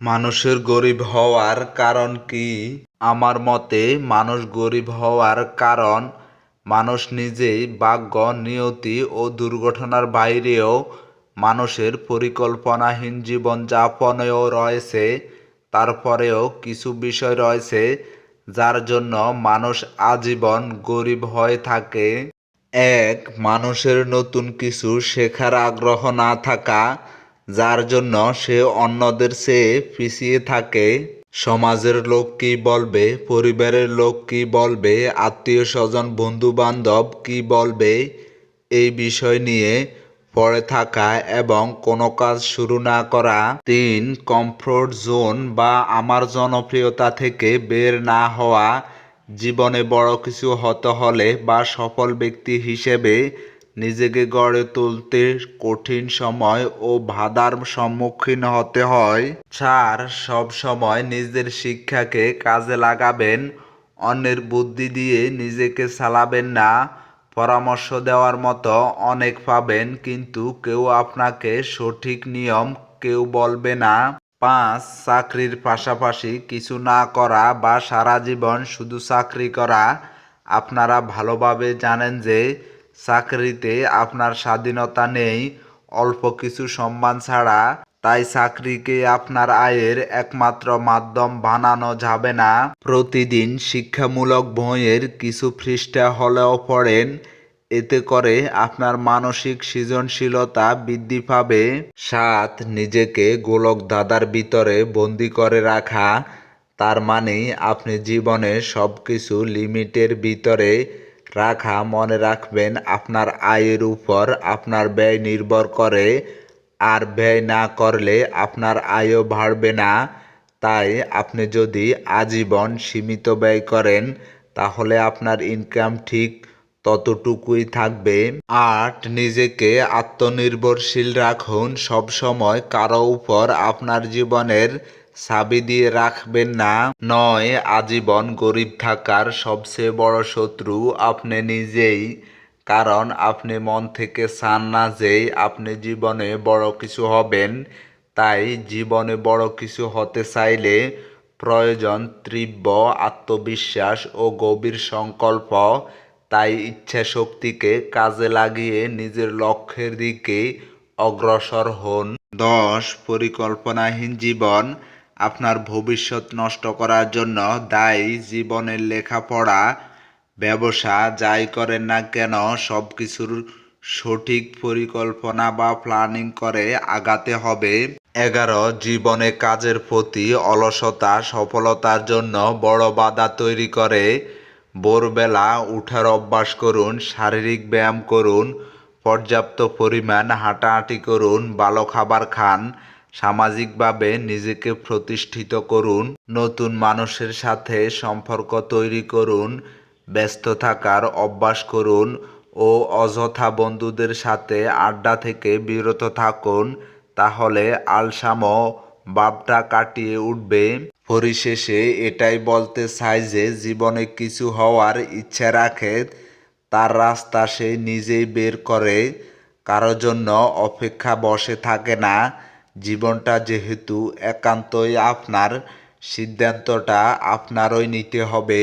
মানুষের গরিব হওয়ার কারণ কি? আমার মতে, মানুষ গরিব হওয়ার কারণ মানুষ নিজেই ভাগ্য নিয়তি ও দুর্ঘটনার বাইরেও মানুষের পরিকল্পনাহীন জীবনযাপনেও রয়েছে। তারপরেও কিছু বিষয় রয়েছে যার জন্য মানুষ আজীবন গরিব হয়ে থাকে। এক, মানুষের নতুন কিছু শেখার আগ্রহ না থাকা। যার জন্য সে অন্যদের চেয়ে পিছিয়ে থাকে। সমাজের লোক কি বলবে? পরিবারের লোক কি বলবে? আত্মীয় স্বজন বন্ধু বান্ধব কি বলবে? এই বিষয় নিয়ে পড়ে থাকা এবং কোনো কাজ শুরু না করা তিন কমফোর্ট জোন বা আমার জনপ্রিয়তা থেকে বের না হওয়া, জীবনে বড় কিছু হতে হলে বা সফল ব্যক্তি হিসেবে নিজেকে গড়ে তুলতে কঠিন সময় ও বাধার সম্মুখীন হতে হয়। চার সব সময় নিজের শিক্ষাকে কাজে লাগাবেন, অন্যের বুদ্ধি দিয়ে নিজেকে চালাবেন না। পরামর্শ দেওয়ার মতো অনেক পাবেন, কিন্তু কেউ আপনাকে সঠিক নিয়ম কেউ বলবে না। পাঁচ, চাকরির পাশাপাশি কিছু না করা বা সারা জীবন শুধু চাকরি করা। আপনারা ভালোভাবে জানেন যে চাকরিতে আপনার স্বাধীনতা নেই, অল্প কিছু সম্মান ছাড়া, তাই চাকরিকে আপনার আয়ের একমাত্র মাধ্যম বানানো যাবে না। প্রতিদিন শিক্ষামূলক বইয়ের কিছু পৃষ্ঠা হলেও পড়েন, এতে করে আপনার মানসিক সৃজনশীলতা বৃদ্ধি পাবে। সাত নিজেকে গোলক দাদার ভিতরে বন্দি করে রাখা, তার মানে আপনি জীবনে সব কিছু লিমিটের ভিতরে রাখা মনে রাখবেন, আপনার আয়ের উপর আপনার ব্যয় নির্ভর করে, আর ব্যয় না করলে আপনার আয়ও বাড়বে না। তাই আপনি যদি আজীবন সীমিত ব্যয় করেন, তাহলে আপনার ইনকাম ঠিক ততটুকুই থাকবে। আট নিজেকে আত্মনির্ভরশীল রাখুন সবসময়, কারও উপর আপনার জীবনের চাবি দিয়ে রাখবেন না। নয়, আজীবন গরিব থাকার সবচেয়ে বড় শত্রু আপনি নিজেই। কারণ আপনি মন থেকে চান না যে আপনি জীবনে বড় কিছু হবেন। তাই জীবনে বড় কিছু হতে চাইলে প্রয়োজন তীব্র আত্মবিশ্বাস ও গভীর সংকল্প। তাই ইচ্ছা শক্তিকে কাজে লাগিয়ে নিজের লক্ষ্যের দিকে অগ্রসর হন। দশ, পরিকল্পনাহীন জীবন। আপনার ভবিষ্যৎ নষ্ট করার জন্য দায়ী জীবনের লেখাপড়া, ব্যবসা, যাই করেন না কেন সব কিছুর সঠিক পরিকল্পনা বা প্ল্যানিং করে আগাতে হবে। এগারো, জীবনে কাজের প্রতি অলসতা, সফলতার জন্য বড় বাধা তৈরি করে। ভোরবেলা উঠার অভ্যাস করুন, শারীরিক ব্যায়াম করুন, পর্যাপ্ত পরিমাণ হাঁটাহাঁটি করুন, ভালো খাবার খান সামাজিকভাবে নিজেকে প্রতিষ্ঠিত করুন, নতুন মানুষের সাথে সম্পর্ক তৈরি করুন, ব্যস্ত থাকার অভ্যাস করুন ও অযথা বন্ধুদের সাথে আড্ডা থেকে বিরত থাকুন, তাহলে আলসামো বাপটা কাটিয়ে উঠবে। পরিশেষে এটাই বলতে চাই যে, জীবনে কিছু হওয়ার ইচ্ছা রাখে, তার রাস্তা সে নিজেই বের করে, কারও জন্য অপেক্ষা বসে থাকে না। জীবনটা যেহেতু একান্তই আপনার সিদ্ধান্তটা আপনারই নিতে হবে।